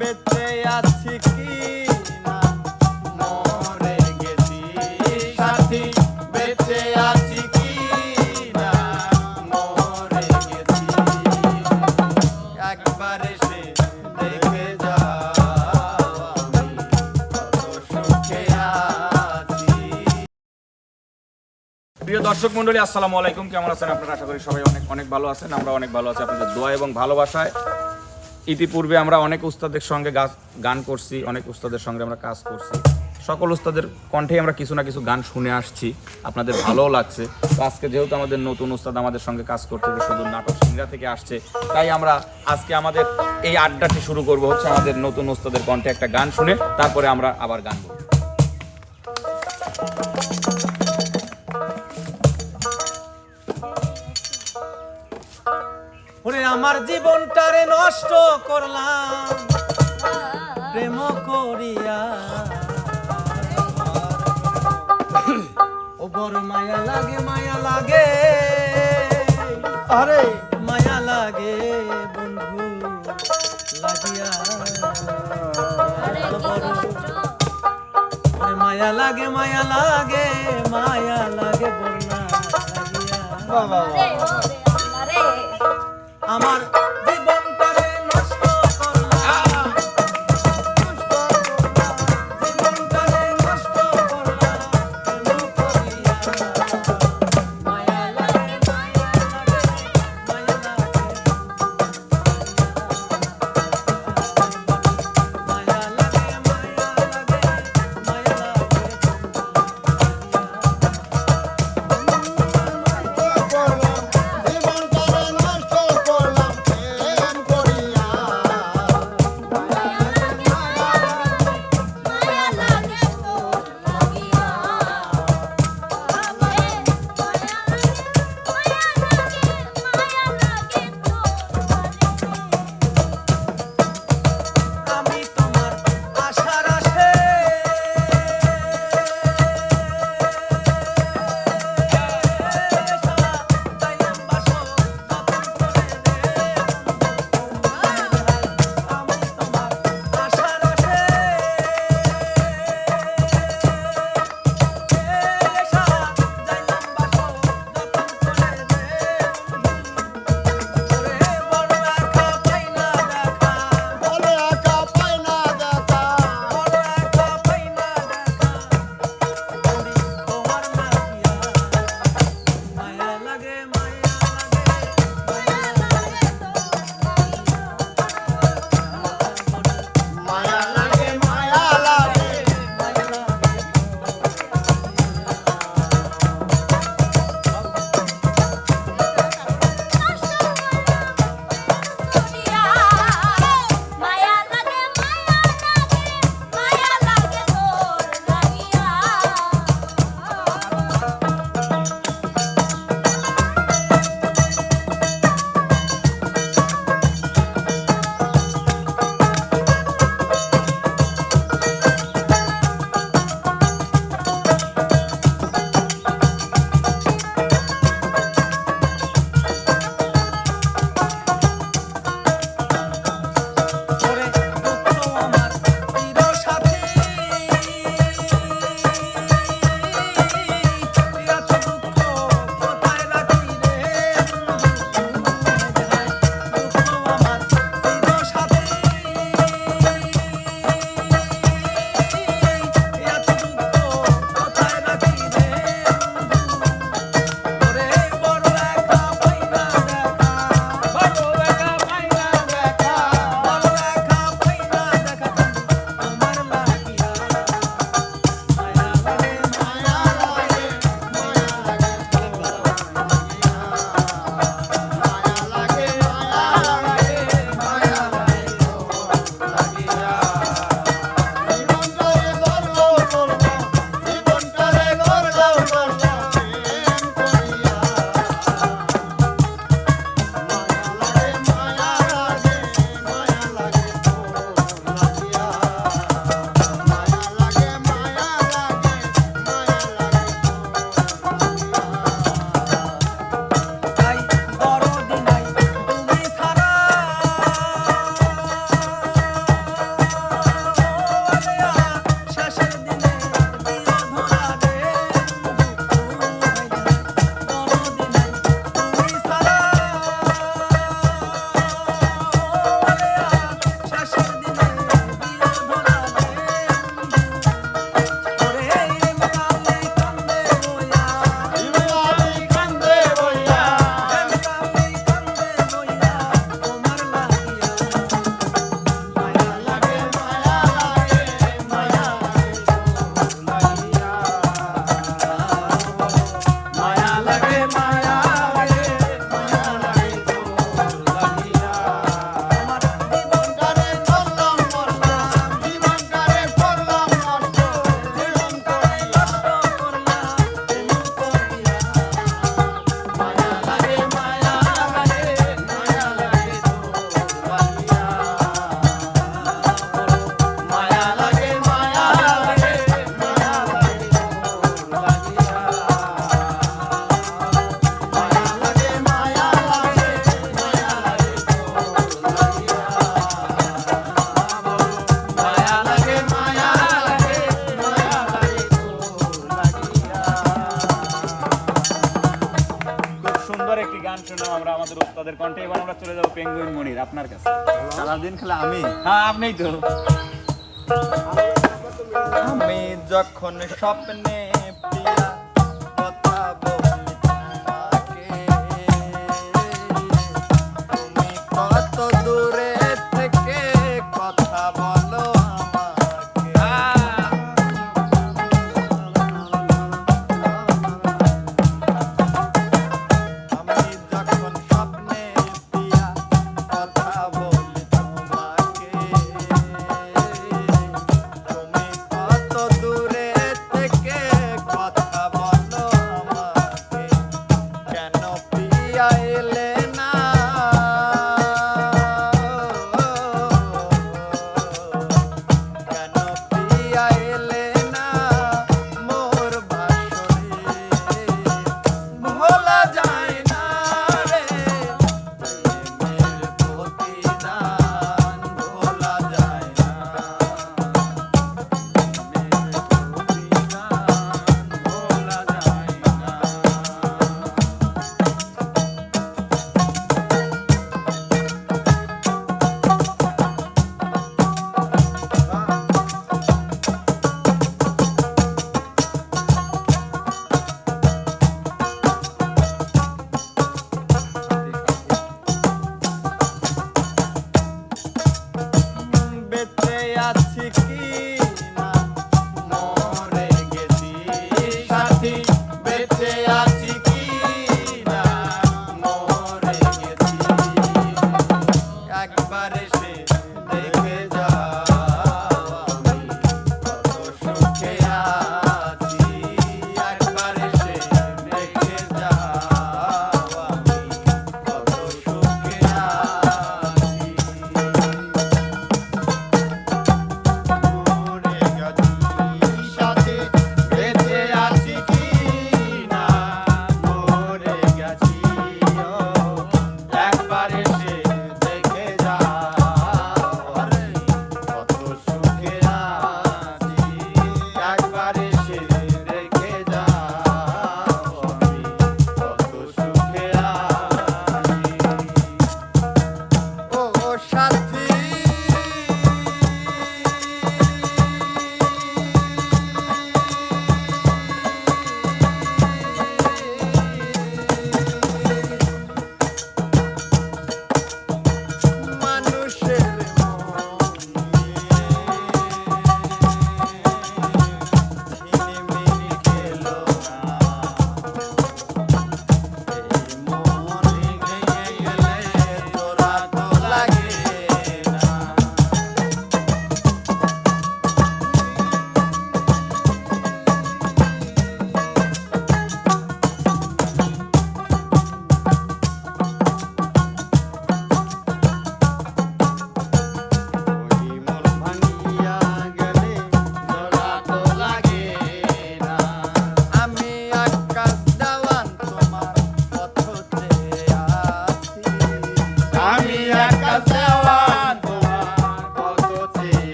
বেঁচে আছি কি প্রিয় দর্শক মন্ডলী আসসালামু আলাইকুম। কেমন আছেন আপনারা? আশা করি সবাই অনেক অনেক ভালো আছেন। আমরা অনেক ভালো আছি। আপনাদের দোয়া এবং ভালোবাসায় ইতিপূর্বে আমরা অনেক উস্তাদের সঙ্গে গান করছি, অনেক উস্তাদের সঙ্গে আমরা কাজ করছি। সকল উস্তাদের কণ্ঠে আমরা কিছু না কিছু গান শুনে আসছি। আপনাদের ভালোও লাগছে। তো আজকে যেহেতু আমাদের নতুন উস্তাদ আমাদের সঙ্গে কাজ করতে শুধু নাটক সিংরা থেকে আসছে, তাই আমরা আজকে আমাদের এই আড্ডাটি শুরু করব হচ্ছে আমাদের নতুন উস্তাদের কণ্ঠে একটা গান শুনে, তারপরে আমরা আবার গান বলব ওরে আমার জীবনটারে নষ্ট করলাম। প্রেম করিয়া। ও বড় মায়া লাগে মায়া লাগে। আরে। মায়া লাগে বন্ধু লাগিয়া। মায়া লাগে মায়া লাগে মায়া লাগে বন্যা লাগিয়া। আমার আপনাদের কণ্ঠে এবার আমরা চলে যাব পেঙ্গুইন মনির আপনার কাছে। সারাদিন খেলা আমি? হ্যাঁ আপনিই তো। আমি যখন স্বপ্নে যায়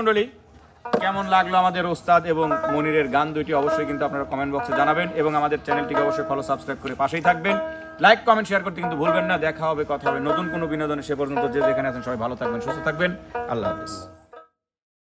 মণ্ডলী, কেমন লাগল আমাদের ওস্তাদ এবং মনিরের গান দুইটি অবশ্যই কিন্তু আপনারা কমেন্ট বক্সে জানাবেন এবং আমাদের চ্যানেলটিকে অবশ্যই ফলো সাবস্ক্রাইব করে পাশেই থাকবেন। লাইক কমেন্ট শেয়ার করতে কিন্তু ভুলবেন না। দেখা হবে, কথা হবে নতুন কোনো বিনোদনে সে পর্যন্ত। যে যেখানে আছেন সবাই ভালো থাকবেন, সুস্থ থাকবেন। আল্লাহ হাফেজ।